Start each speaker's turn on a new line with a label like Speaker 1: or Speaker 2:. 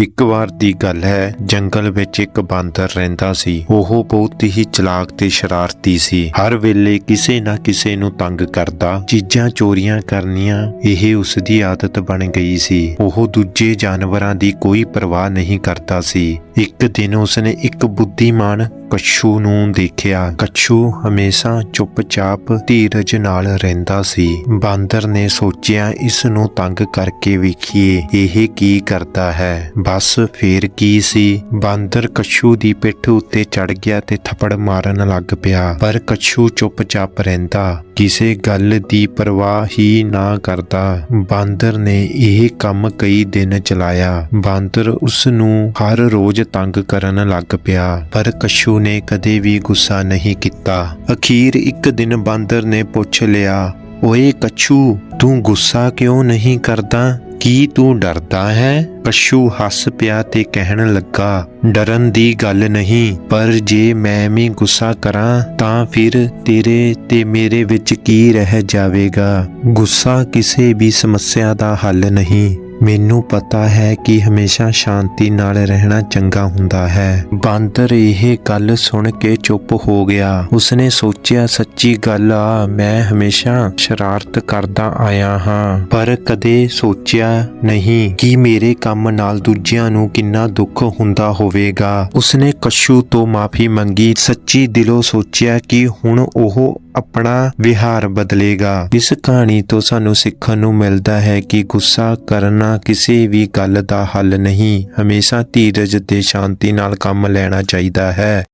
Speaker 1: ਇੱਕ ਵਾਰ ਦੀ ਗੱਲ ਹੈ, ਜੰਗਲ ਵਿੱਚ ਇੱਕ ਬਾਂਦਰ ਰਹਿੰਦਾ ਸੀ। ਉਹ ਬਹੁਤ ਹੀ ਚਲਾਕ ਤੇ ਸ਼ਰਾਰਤੀ ਸੀ। ਹਰ ਵੇਲੇ ਕਿਸੇ ਨਾ ਕਿਸੇ ਨੂੰ ਤੰਗ ਕਰਦਾ, ਚੀਜ਼ਾਂ ਚੋਰੀਆਂ ਕਰਨੀਆਂ, ਇਹ ਉਸ ਦੀ ਆਦਤ ਬਣ ਗਈ ਸੀ। ਉਹ ਦੂਜੇ ਜਾਨਵਰਾਂ ਦੀ ਕੋਈ ਪਰਵਾਹ ਨਹੀਂ ਕਰਦਾ ਸੀ। ਇੱਕ ਦਿਨ ਉਸਨੇ ਇੱਕ ਬੁੱਧੀਮਾਨ ਕੱਛੂ ਨੂੰ ਦੇਖਿਆ, ਕੱਛੂ ਹਮੇਸ਼ਾ ਚੁੱਪਚਾਪ ਧੀਰਜ ਨਾਲ ਰਹਿੰਦਾ ਸੀ। ਬਾਂਦਰ ਨੇ ਸੋਚਿਆ, ਇਸ ਨੂੰ ਤੰਗ ਕਰਕੇ ਵੇਖੀਏ, ਇਹ ਕੀ ਕਰਦਾ ਹੈ? ਬਸ ਫੇਰ ਕੀ ਸੀ? ਬਾਂਦਰ ਕੱਛੂ ਦੀ ਪਿੱਠ ਉੱਤੇ ਚੜ ਗਿਆ ਤੇ ਥੱਪੜ ਮਾਰਨ ਲੱਗ ਪਿਆ। ਪਰ ਕੱਛੂ ਚੁੱਪਚਾਪ ਰਹਿੰਦਾ, ਕਿਸੇ ਗੱਲ ਦੀ ਪਰਵਾਹ ਹੀ ਨਾ ਕਰਦਾ। ਬਾਂਦਰ ਨੇ ਇਹ ਕੰਮ ਕਈ ਦਿਨ ਚਲਾਇਆ। ਬਾਂਦਰ ਉਸ ਨੂੰ ਹਰ ਰੋਜ਼ ਤੰਗ ਕਰਨ ਲੱਗ ਪਿਆ। ਪਰ ਕੱਛੂ ਨੇ ਕਦੇ ਵੀ ਗੁੱਸਾ ਨਹੀਂ ਕੀਤਾ। ਅਖੀਰ ਇੱਕ ਦਿਨ ਬਾਂਦਰ ਨੇ ਪੁੱਛ ਲਿਆ, ਓਏ ਕੱਛੂ, ਤੂੰ ਗੁੱਸਾ ਕਿਉਂ ਨਹੀਂ ਕਰਦਾ? ਕੀ ਤੂੰ ਡਰਦਾ ਹੈ? ਕੱਛੂ ਹੱਸ ਪਿਆ ਤੇ ਕਹਿਣ ਲੱਗਾ, ਡਰਨ ਦੀ ਗੱਲ ਨਹੀਂ, ਪਰ ਜੇ ਮੈਂ ਵੀ ਗੁੱਸਾ ਕਰਾਂ, ਤਾਂ ਫਿਰ ਤੇਰੇ ਤੇ ਮੇਰੇ ਵਿੱਚ ਕੀ ਰਹਿ ਜਾਵੇਗਾ? ਗੁੱਸਾ ਕਿਸੇ ਵੀ ਸਮੱਸਿਆ ਦਾ ਹੱਲ ਨਹੀਂ। ਮੈਨੂੰ ਪਤਾ ਹੈ ਕਿ ਹਮੇਸ਼ਾ ਸ਼ਾਂਤੀ ਨਾਲ ਰਹਿਣਾ ਚੰਗਾ ਹੁੰਦਾ ਹੈ। ਬਾਂਦਰ ਇਹ ਗੱਲ ਸੁਣ ਕੇ ਚੁੱਪ ਹੋ ਗਿਆ। ਉਸਨੇ ਸੋਚਿਆ, ਸੱਚੀ ਗੱਲ ਆ, ਮੈਂ ਹਮੇਸ਼ਾ ਸ਼ਰਾਰਤ ਕਰਦਾ ਆਇਆ ਹਾਂ। ਪਰ ਕਦੇ ਸੋਚਿਆ ਨਹੀਂ ਕਿ ਮੇਰੇ ਕੰਮ ਨਾਲ ਦੂਜਿਆਂ ਨੂੰ ਕਿੰਨਾ ਦੁੱਖ ਹੁੰਦਾ ਹੋਵੇਗਾ। ਉਸਨੇ ਕੱਛੂ ਤੋਂ ਮਾਫੀ ਮੰਗੀ। ਸੱਚੀ ਦਿਲੋਂ ਸੋਚਿਆ ਕਿ ਹੁਣ ਉਹ ਆਪਣਾ ਵਿਹਾਰ ਬਦਲੇਗਾ। ਇਸ ਕਹਾਣੀ ਤੋਂ ਸਾਨੂੰ ਸਿੱਖਣ ਨੂੰ ਮਿਲਦਾ ਹੈ ਕਿ ਗੁੱਸਾ ਕਰਨਾ ਕਿਸੇ ਵੀ ਗੱਲ ਦਾ ਹੱਲ ਨਹੀਂ। ਹਮੇਸ਼ਾ ਧੀਰਜ ਤੇ ਸ਼ਾਂਤੀ ਨਾਲ ਕੰਮ ਲੈਣਾ ਚਾਹੀਦਾ ਹੈ।